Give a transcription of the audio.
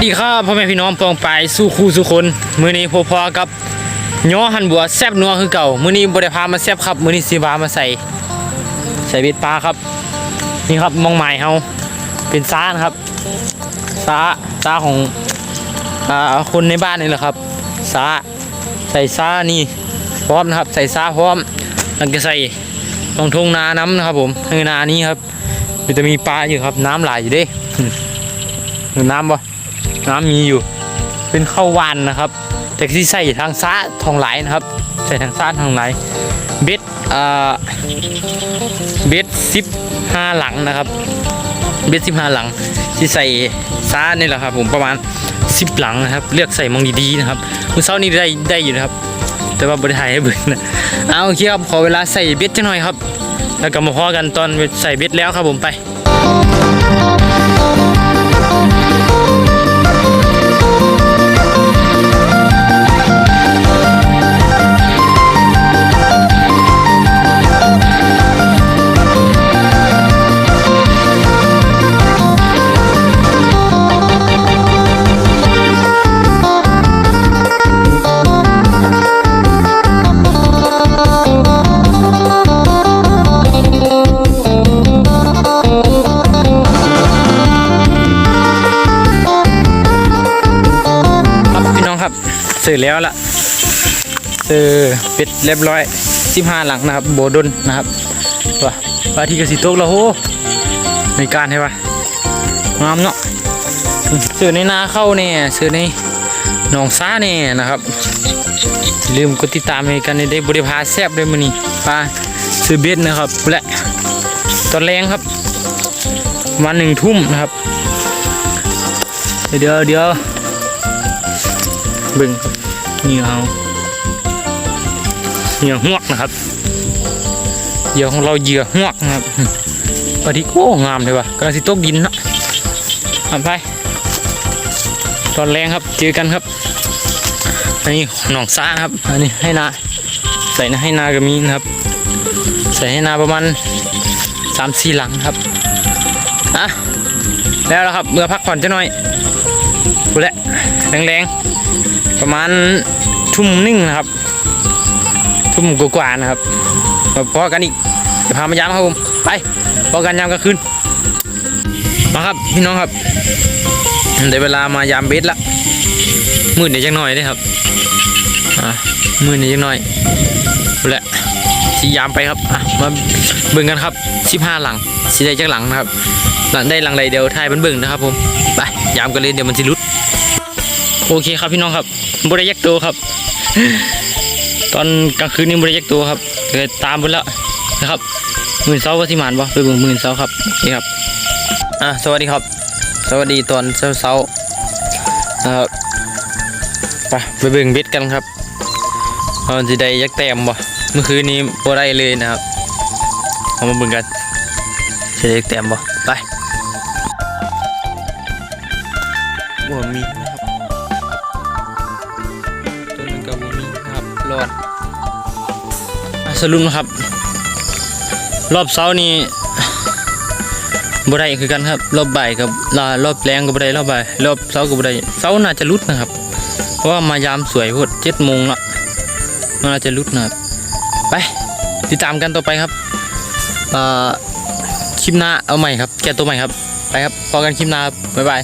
สดีครับพ่อแม่พี่น้องปองไปสู้คู่สู้คนมื้อนี้พอพอกับย้อหันบัวแซบนัวคือเก่ามื้อนี้บ่ได้พามาแซบครับมื้อนี้สิพามาใส่ใส่เบ็ดปลาครับ นี่ครับมองหมายเฮาเป็นซ่านครับซ่าซ่าของอ่าคนในบ้านนี่แหละครับซ่าใส่ซ่านี่พร้อมนะครับ ใส่ซ่าพร้อมแล้วก็ใส่ลงทงนาน้ำนะครับ ผมคือนานี้ครับมันจะมีปลาอยู่ครับ น้ำไหลอยู่ด้เห็นน้ำปะ น้ำมีอยู่ เป็นข้าววานนะครับแต่ที่ใส่ทางซ้าทองไหลนะครับ ใส่ทางซ้าทองไหลเบ็ดอ่าเบ็ดสิบห้าหลังนะครับ เบ็ดสิบห้าหลัง ที่ใส่ซ้านี่แหละครับ ผมประมาณสิบหลังนะครับ เลือกใส่มองดีๆนะครับมือเช้านี้ได้ได้อยู่นะครับ แต่ว่าบริหายให้เบิ่งนะเอาโอเคครับขอเวลาใส่เบ็ดจังหน่อยครับ แล้วก็มาพอกันตอนใส่เบ็ดแล้วครับผมไป ครับเสร็จแล้วละเออเป็ดเรียบร้อย15หลังนะครับโบดนนะครับว่าว่าที่กสิตกแล้วโหในการใช่ปะงามเนาะเสือในนาเข้าเนี่ยเสือในหนองซ่าเนี่ยนะครับลืมกดติดตามให้กันในได้บริพาแซบด้วยมันนี่ปลาซื้อเบ็ดนะครับและตอนแรงครับประมาหนึ่งทุ่มนะครับ เดี๋ยวเดี๋ยวบึง เหยื่อเอาเหยื่อหวกนะครับเหยื่อของเราเหยื่อหวกนะครับปลาที่โอ้งามเลยว่ะกำลังสิตกดินเนาะทำไป ตอนแรงครับเจอกันครับ อันนี้หนองซ่าครับ อันนี้ให้นา ใส่นะให้นาก็มีนะครับ ใส่ให้นาประมาณสามสี่หลังครับอะแล้วแล้วครับเมื่อพักผ่อนจะหน่อย ดูแหละแรงๆ ประมาณทุ่มหนึ่งนะครับ ทุ่มกว่าๆนะครับมาพอกันอีกเดี๋ยวพามายามครับผมไปพอกันยามกลางคืนมาครับพี่น้องครับได้เวลามายามเบสละมืดเดี๋ยวจังหน่อยเด้ครับอะมืดเดี๋ยวจังหน่อยเอาละสี่ยามไปครับอะมาเบิ่งกันครับสิบห้าหลังสีได้จักหลังนะครับ ได้หลังใดเดียวทายมันเบิ่งนะครับ ผมไปยามกันเลยเดี๋ยวมันจะรุดโอเคครับพี่น้องครับบริยักตัวครับ ตอนกลางคืนนี้บริยักตัวครับเลยตามไปแล้วนะครับหมื่นเสาก็ที่หมานบ่ไปเบิ่งหมื่นเสาครับนี่ครับอะสวัสดีครับ สวัสดีตอนเช้าเช้านะครับไปไปเบิ่งเบ็ดกันครับเราจะได้ยักแต้มบ่เมื่อคืนนี้บ่ได้เลยนะครับเอามาเบิ่งกันจะได้ยักแต้มบ่ไป ว่มีนะครับตัวนึงก็บ่มีนะครับรอดสรุปนะครับ รอบเช้านี่บได้คือกันครับรอบบ่ายกับลารอบแรงก็บ่ได้รอบบ่ายรอบเช้าก็บ่ได้เช้าน่าจะรุดนะครับ เพราะว่ามายามสวยพดเจ็ดโมงละมัน่าจะรุดนะครับไปติดตามกันต่อไปครับคลิปหน้าเอาใหม่ครับ แกตัวใหม่ครับ ไปครับพอกันคลิปหน้าครับบ๊ายบาย